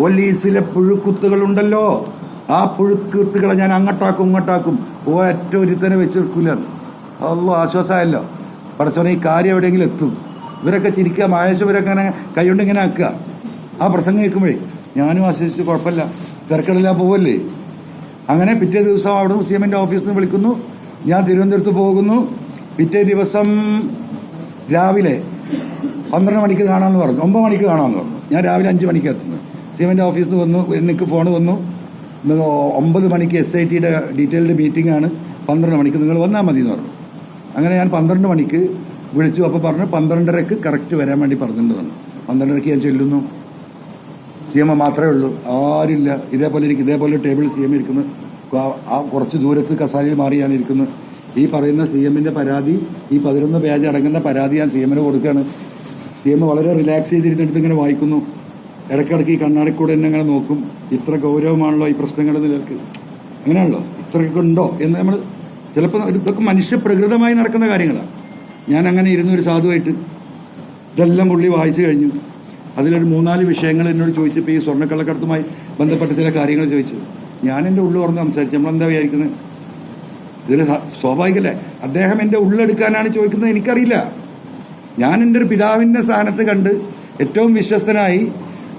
പോലീസിലെ പുഴുക്കുത്തുകളുണ്ടല്ലോ. ആ പുഴുക്കുത്തുകളെ ഞാൻ അങ്ങോട്ടാക്കും ഇങ്ങോട്ടാക്കും. ഒറ്റ ഒരുത്തനെ വെച്ച് വെക്കൂല അല്ലോ ആശ്വാസമായല്ലോ പടച്ചോനെ ഈ കാര്യം എവിടെയെങ്കിലും എത്തും. ഇവരൊക്കെ ചിരിക്കുക മായേശം ഇവരൊക്കെ അങ്ങനെ കൈകൊണ്ട് ഇങ്ങനെ ആക്കുക. ആ പ്രസംഗം കേൾക്കുമ്പോഴേ ഞാനും ആശ്വസിച്ച് കുഴപ്പമില്ല. തിരക്കടില്ല പോവല്ലേ? അങ്ങനെ പിറ്റേ ദിവസം അവിടെ സി എമ്മിന്റെ ഓഫീസിൽ നിന്ന് വിളിക്കുന്നു. ഞാൻ തിരുവനന്തപുരത്ത് പോകുന്നു. പിറ്റേ ദിവസം രാവിലെ പന്ത്രണ്ട് മണിക്ക് കാണാമെന്ന് പറഞ്ഞു. ഒമ്പത് മണിക്ക് കാണാമെന്ന് പറഞ്ഞു. ഞാൻ രാവിലെ അഞ്ച് മണിക്ക് എത്തുന്നു സി ഓഫീസിൽ നിന്ന് വന്നു എനിക്ക് ഫോൺ വന്നു. ഒമ്പത് മണിക്ക് എസ് ഐ ടിയുടെ ഡീറ്റെയിൽഡ് മീറ്റിംഗ് ആണ്. പന്ത്രണ്ട് മണിക്ക് നിങ്ങൾ വന്നാൽ മതി എന്ന് പറഞ്ഞു. അങ്ങനെ ഞാൻ പന്ത്രണ്ട് മണിക്ക് വിളിച്ചു. അപ്പോൾ പറഞ്ഞു പന്ത്രണ്ടരക്ക് കറക്റ്റ് വരാൻ വേണ്ടി പറഞ്ഞിട്ടുണ്ടെന്ന്. പന്ത്രണ്ടരക്ക് ഞാൻ ചെല്ലുന്നു. സി എം മാത്രമേ ഉള്ളൂ. ആരില്ല ഇതേപോലെ ഇരിക്കും ഇതേപോലെ ടേബിൾ സി എം ഇരിക്കുന്നു. ആ- കുറച്ച് ദൂരത്ത് കസാലയിൽ മാറി ഞാൻ ഇരിക്കുന്നു. ഈ പറയുന്ന സി എമ്മിന്റെ പരാതി ഈ പതിനൊന്ന് പേജ് അടങ്ങുന്ന പരാതി ഞാൻ സി എമ്മിന് കൊടുക്കുകയാണ്. സി എം വളരെ റിലാക്സ് ചെയ്തിരുന്നിട്ട് ഇങ്ങനെ വായിക്കുന്നു. ഇടയ്ക്കിടയ്ക്ക് ഈ കണ്ണാടി കൂടെ എന്നെ അങ്ങനെ നോക്കും. ഇത്ര ഗൗരവമാണല്ലോ ഈ പ്രശ്നങ്ങളുടെ നിലയ്ക്ക് അങ്ങനെയാണല്ലോ? ഇത്രയൊക്കെ ഉണ്ടോ? എന്ന് നമ്മൾ ചിലപ്പോൾ ഇതൊക്കെ മനുഷ്യ പ്രകൃതമായി നടക്കുന്ന കാര്യങ്ങളാണ് ഞാൻ അങ്ങനെ ഇരുന്ന ഒരു സാധുവായിട്ട് ഇതെല്ലാം പുള്ളി വായിച്ചു കഴിഞ്ഞു. അതിലൊരു മൂന്നാൽ വിഷയങ്ങൾ എന്നോട് ചോദിച്ചപ്പോൾ ഈ സ്വർണക്കള്ളക്കടത്തുമായി ബന്ധപ്പെട്ട ചില കാര്യങ്ങൾ ചോദിച്ചു. ഞാൻ എന്റെ ഉള്ളു തുറന്ന് സംസാരിച്ചു. നമ്മളെന്താ വിചാരിക്കുന്നത് ഇതിൽ സ്വാഭാവികല്ലേ? അദ്ദേഹം എന്റെ ഉള്ളെടുക്കാനാണ് ചോദിക്കുന്നത് എനിക്കറിയില്ല. ഞാൻ എന്റെ ഒരു പിതാവിന്റെ സ്ഥാനത്ത് കണ്ട് ഏറ്റവും വിശ്വസ്തനായി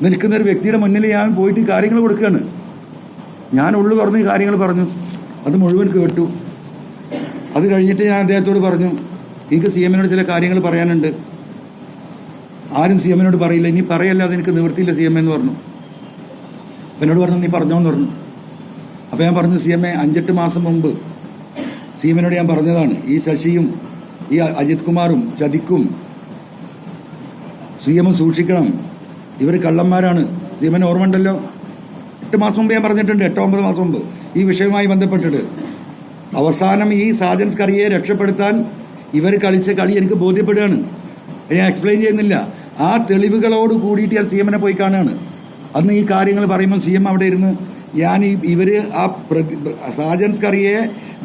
നിൽക്കുന്ന ഒരു വ്യക്തിയുടെ മുന്നിൽ ഞാൻ പോയിട്ട് കാര്യങ്ങൾ കൊടുക്കുകയാണ്. ഞാൻ ഉള്ളു തുറന്ന് ഈ കാര്യങ്ങൾ പറഞ്ഞു. അത് മുഴുവൻ കേട്ടു. അത് കഴിഞ്ഞിട്ട് ഞാൻ അദ്ദേഹത്തോട് പറഞ്ഞു എനിക്ക് സി എമ്മിനോട് ചില കാര്യങ്ങൾ പറയാനുണ്ട്. ആരും സി എമ്മിനോട് പറയില്ല. ഇനി പറയല്ലാതെ എനിക്ക് നിവൃത്തിയില്ല സി എം എന്ന് പറഞ്ഞു. അപ്പം എന്നോട് പറഞ്ഞു നീ പറഞ്ഞോന്ന് പറഞ്ഞു. അപ്പോൾ ഞാൻ പറഞ്ഞു സി എം എ അഞ്ചെട്ട് മാസം മുമ്പ് സി എമ്മിനോട് ഞാൻ പറഞ്ഞതാണ്. ഈ ശശിയും ഈ അജിത് കുമാറും ചതിക്കും സി എം സൂക്ഷിക്കണം. ഇവർ കള്ളന്മാരാണ്. സീമൻ ഓർമ്മയുണ്ടല്ലോ? എട്ട് മാസം മുമ്പ് ഞാൻ പറഞ്ഞിട്ടുണ്ട് എട്ടോ ഒമ്പത് മാസം മുമ്പ്. ഈ വിഷയവുമായി ബന്ധപ്പെട്ടിട്ട്. അവസാനം ഈ സാജൻസ് കറിയെ രക്ഷപ്പെടുത്താൻ ഇവർ കളിച്ച കളി എനിക്ക് ബോധ്യപ്പെടുകയാണ്. ഞാൻ എക്സ്പ്ലെയിൻ ചെയ്യുന്നില്ല. ആ തെളിവുകളോട് കൂടിയിട്ട് ഞാൻ സി എമ്മിനെ പോയി കാണുകയാണ്. അന്ന് ഈ കാര്യങ്ങൾ പറയുമ്പോൾ സി എം അവിടെ ഇരുന്ന് ഞാൻ ഈ ഇവർ ആ സാജൻസ് കറിയെ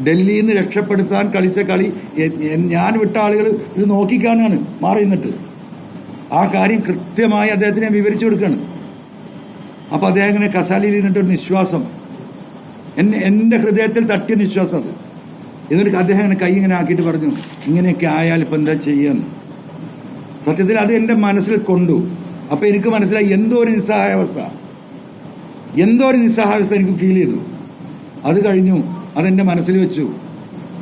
ഡൽഹിയിൽ നിന്ന് രക്ഷപ്പെടുത്താൻ കളിച്ച കളി ഞാൻ വിട്ട ആളുകൾ ഇത് നോക്കിക്കാണുകയാണ് മാറി നിന്നിട്ട്. ആ കാര്യം കൃത്യമായി അദ്ദേഹത്തിനെ വിവരിച്ചു കൊടുക്കുകയാണ്. അപ്പോൾ അദ്ദേഹം ഇങ്ങനെ കസാലയിൽ ഇരുന്നിട്ടൊരു നിശ്വാസം. എന്നെ എന്റെ ഹൃദയത്തിൽ തട്ടിയ നിശ്വാസം അത്. എന്നിട്ട് അദ്ദേഹം ഇങ്ങനെ കൈ ഇങ്ങനെ ആക്കിയിട്ട് പറഞ്ഞു ഇങ്ങനെയൊക്കെ ആയാൽ ഇപ്പം എന്താ ചെയ്യാൻ? സത്യത്തിൽ അത് എന്റെ മനസ്സിൽ കൊണ്ടു. അപ്പോൾ എനിക്ക് മനസ്സിലായി എന്തോ ഒരു നിസ്സഹായാവസ്ഥ എന്തോ ഒരു നിസ്സഹായാവസ്ഥ എനിക്ക് ഫീൽ ചെയ്തു. അത് കഴിഞ്ഞു അതെന്റെ മനസ്സിൽ വെച്ചു.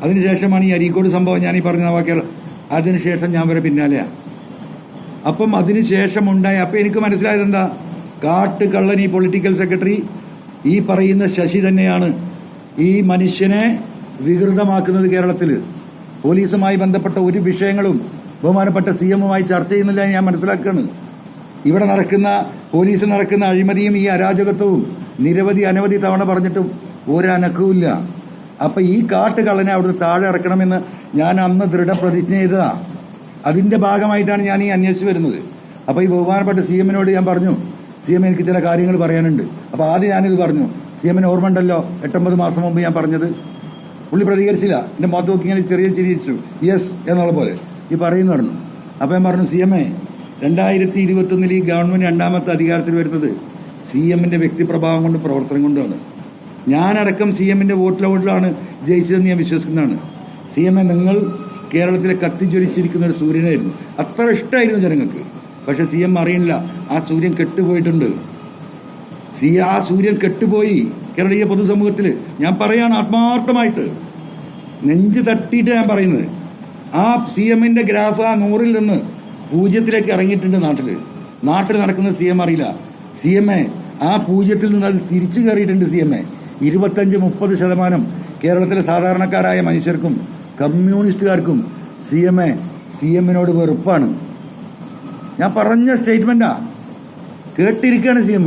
അതിനുശേഷമാണ് ഈ അരീക്കോട് സംഭവം. ഞാൻ ഈ പറഞ്ഞ വാക്കുകൾ അതിനുശേഷം ഞാൻ വരെ പിന്നാലെയാണ് അപ്പം അതിന് ശേഷം ഉണ്ടായ അപ്പം എനിക്ക് മനസ്സിലായത് എന്താ? കാട്ടുകള്ളൻ ഈ പൊളിറ്റിക്കൽ സെക്രട്ടറി ഈ പറയുന്ന ശശി തന്നെയാണ് ഈ മനുഷ്യനെ വികൃതമാക്കുന്നത് കേരളത്തിൽ. പോലീസുമായി ബന്ധപ്പെട്ട ഒരു വിഷയങ്ങളും ബഹുമാനപ്പെട്ട സി എമ്മുമായി ചർച്ച ചെയ്യുന്നില്ല എന്ന് ഞാൻ മനസ്സിലാക്കുകയാണ്. ഇവിടെ നടക്കുന്ന പോലീസ് നടക്കുന്ന അഴിമതിയും ഈ അരാജകത്വവും നിരവധി അനവധി തവണ പറഞ്ഞിട്ടും ഒരനക്കവുമില്ല. അപ്പം ഈ കാട്ടുകള്ളനെ അവിടുന്ന് താഴെ ഇറക്കണമെന്ന് ഞാൻ അന്ന് ദൃഢപ്രതിജ്ഞ ചെയ്തതാണ് അതിന്റെ ഭാഗമായിട്ടാണ് ഞാൻ ഈ അന്വേഷിച്ച് വരുന്നത്. അപ്പോൾ ഈ ബഹുമാനപ്പെട്ട സി എമ്മിനോട് ഞാൻ പറഞ്ഞു സി എം എനിക്ക് ചില കാര്യങ്ങൾ പറയാനുണ്ട്. അപ്പോൾ ആദ്യം ഞാനിത് പറഞ്ഞു സി എമ്മിന് ഓർമ്മ ഉണ്ടല്ലോ എട്ടൊമ്പത് മാസം മുമ്പ് ഞാൻ പറഞ്ഞത്? പുള്ളി പ്രതികരിച്ചില്ല. എന്റെ മുഖത്ത് നോക്കി ഇങ്ങനെ ചെറിയ ചിരിച്ചു യെസ് എന്നുള്ള പോലെ. ഈ പറയുന്നു പറഞ്ഞു. അപ്പോൾ ഞാൻ പറഞ്ഞു സി എം എ രണ്ടായിരത്തി ഇരുപത്തൊന്നിൽ ഈ ഗവൺമെന്റ് രണ്ടാമത്തെ അധികാരത്തിൽ വരുന്നത് സി എമ്മിന്റെ വ്യക്തിപ്രഭാവം കൊണ്ട് പ്രവർത്തനം കൊണ്ടാണ്. ഞാനടക്കം സി എമ്മിന്റെ വോട്ടിലെ വോട്ടിലാണ് ജയിച്ചതെന്ന് ഞാൻ വിശ്വസിക്കുന്നതാണ്. സി എം എ നിങ്ങൾ കേരളത്തിലെ കത്തിജ്വലിച്ചിരിക്കുന്ന ഒരു സൂര്യനായിരുന്നു. അത്ര ഇഷ്ടമായിരുന്നു ജനങ്ങൾക്ക്. പക്ഷെ സി എം അറിയില്ല ആ സൂര്യൻ കെട്ടുപോയിട്ടുണ്ട്. സി ആ സൂര്യൻ കെട്ടുപോയി കേരളീയ പൊതുസമൂഹത്തിൽ ഞാൻ പറയാണ് ആത്മാർത്ഥമായിട്ട്. നെഞ്ച് തട്ടിയിട്ട് ഞാൻ പറയുന്നത്. ആ സി എമ്മിന്റെ ഗ്രാഫ് ആ നൂറിൽ നിന്ന് പൂജ്യത്തിലേക്ക് ഇറങ്ങിയിട്ടുണ്ട് നാട്ടിൽ നാട്ടിൽ നടക്കുന്ന സി എം അറിയില്ല. സി എം എ ആ പൂജ്യത്തിൽ നിന്ന് അത് തിരിച്ചു കയറിയിട്ടുണ്ട് സി എം എ. ഇരുപത്തഞ്ച് മുപ്പത് ശതമാനം കേരളത്തിലെ സാധാരണക്കാരായ മനുഷ്യർക്കും കമ്മ്യൂണിസ്റ്റുകാർക്കും സി എം എ സി എമ്മിനോട് വെറുപ്പാണ്. ഞാൻ പറഞ്ഞ സ്റ്റേറ്റ്മെന്റാ കേട്ടിരിക്കുകയാണ് സി എം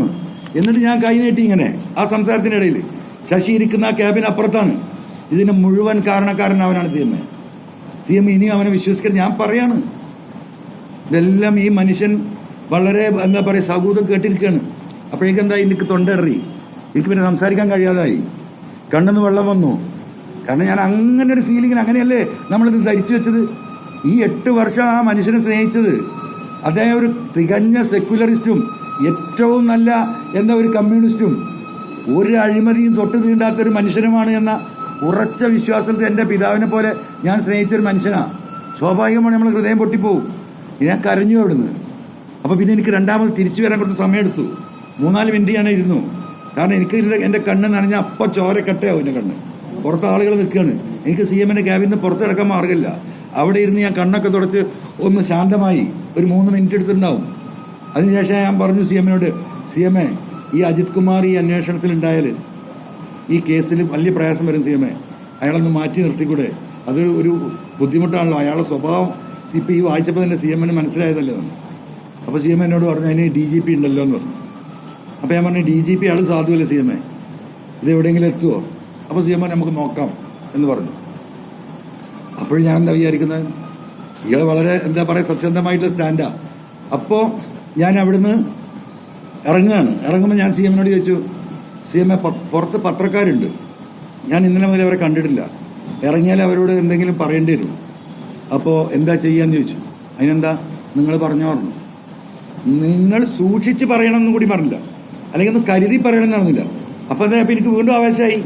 എന്നിട്ട് ഞാൻ കൈ നീട്ടി ഇങ്ങനെ ആ സംസാരത്തിനിടയിൽ ശശി ഇരിക്കുന്ന ആ ക്യാബിന് അപ്പുറത്താണ്. ഇതിന് മുഴുവൻ കാരണക്കാരൻ അവനാണ് C M A C M ഇനി അവനെ വിശ്വസിക്കരുത്. ഞാൻ പറയാണ്. ഇതെല്ലാം ഈ മനുഷ്യൻ വളരെ എന്താ പറയുക സൗഹൃദം കേട്ടിരിക്കുകയാണ്. അപ്പോഴേക്കെന്താ എനിക്ക് തൊണ്ടറി. എനിക്ക് പിന്നെ സംസാരിക്കാൻ കഴിയാതായി. കണ്ണെന്ന് വെള്ളം വന്നു. കാരണം ഞാൻ അങ്ങനെ ഒരു ഫീലിങ്ങിന് അങ്ങനെയല്ലേ നമ്മളിത് ധരിച്ചു വെച്ചത്? ഈ എട്ട് വർഷം ആ മനുഷ്യനെ സ്നേഹിച്ചത് അദ്ദേഹം ഒരു തികഞ്ഞ സെക്യുലറിസ്റ്റും ഏറ്റവും നല്ല എന്താ ഒരു കമ്മ്യൂണിസ്റ്റും ഒരു അഴിമതിയും തൊട്ട് തീണ്ടാത്ത ഒരു മനുഷ്യനുമാണ് എന്ന ഉറച്ച വിശ്വാസത്തിൽ എന്റെ പിതാവിനെ പോലെ ഞാൻ സ്നേഹിച്ചൊരു മനുഷ്യനാണ് സ്വാഭാവികമാണ് നമ്മൾ ഹൃദയം പൊട്ടിപ്പോവും. ഞാൻ കരഞ്ഞു അവിടുന്ന്. അപ്പോൾ പിന്നെ എനിക്ക് രണ്ടാമത് തിരിച്ചു വരാൻ കുറച്ച് സമയമെടുത്തു. മൂന്നാൽ മിനിറ്റ് ഞാൻ ഇരുന്നു. കാരണം എനിക്ക് എന്റെ കണ്ണ് നനഞ്ഞ അപ്പം ചോര ആവും എന്റെ കണ്ണ്. പുറത്ത് ആളുകൾ നിൽക്കുകയാണ്. എനിക്ക് സി എമ്മിന്റെ ക്യാബിൽ നിന്ന് പുറത്ത് കിടക്കാൻ മാർഗമില്ല അവിടെ ഇരുന്ന് ഞാൻ കണ്ണൊക്കെ തുടച്ച് ഒന്ന് ശാന്തമായി ഒരു മൂന്ന് മിനിറ്റ് എടുത്തിട്ടുണ്ടാവും. അതിനുശേഷം ഞാൻ പറഞ്ഞു സി എമ്മിനോട് സി എം എ ഈ അജിത് കുമാർ ഈ അന്വേഷണത്തിൽ ഉണ്ടായാൽ ഈ കേസിൽ വലിയ പ്രയാസം വരും സി എം എ അയാളൊന്ന് മാറ്റി നിർത്തിക്കൂടെ? അത് ഒരു ബുദ്ധിമുട്ടാണല്ലോ. അയാളുടെ സ്വഭാവം സി പി ഈ വായിച്ചപ്പോൾ തന്നെ സി എമ്മിന് മനസ്സിലായതല്ലേ തന്നെ അപ്പോൾ സി എം എന്നോട് പറഞ്ഞു അതിന് ഡി ജി പി ഉണ്ടല്ലോ എന്ന് പറഞ്ഞു. അപ്പോൾ ഞാൻ പറഞ്ഞു ഡി ജി പി ആൾ സാധുവല്ലേ സി എം എ ഇത് എവിടെയെങ്കിലും എത്തുമോ അപ്പോൾ സി എം നമുക്ക് നോക്കാം എന്ന് പറഞ്ഞു. അപ്പോഴും ഞാൻ എന്താ വിചാരിക്കുന്നത്? ഇയാൾ വളരെ എന്താ പറയുക സത്യസന്ധമായിട്ടുള്ള സ്റ്റാൻഡാ അപ്പോൾ ഞാൻ അവിടുന്ന് ഇറങ്ങുകയാണ്. ഇറങ്ങുമ്പോൾ ഞാൻ സി എമ്മിനോട് ചോദിച്ചു സി എം എ പുറത്ത് പത്രക്കാരുണ്ട്. ഞാൻ ഇന്നലെ മുതൽ അവരെ കണ്ടിട്ടില്ല. ഇറങ്ങിയാൽ അവരോട് എന്തെങ്കിലും പറയേണ്ടി വരും. അപ്പോൾ എന്താ ചെയ്യാന്ന് ചോദിച്ചു. അതിനെന്താ? നിങ്ങൾ പറഞ്ഞു പറഞ്ഞു. നിങ്ങൾ സൂക്ഷിച്ച് പറയണമെന്നും കൂടി പറഞ്ഞില്ല. അല്ലെങ്കിൽ ഒന്ന് കരുതി പറയണമെന്ന് പറഞ്ഞില്ല. അപ്പോൾ എന്താ അപ്പം എനിക്ക് വീണ്ടും ആവേശമായി.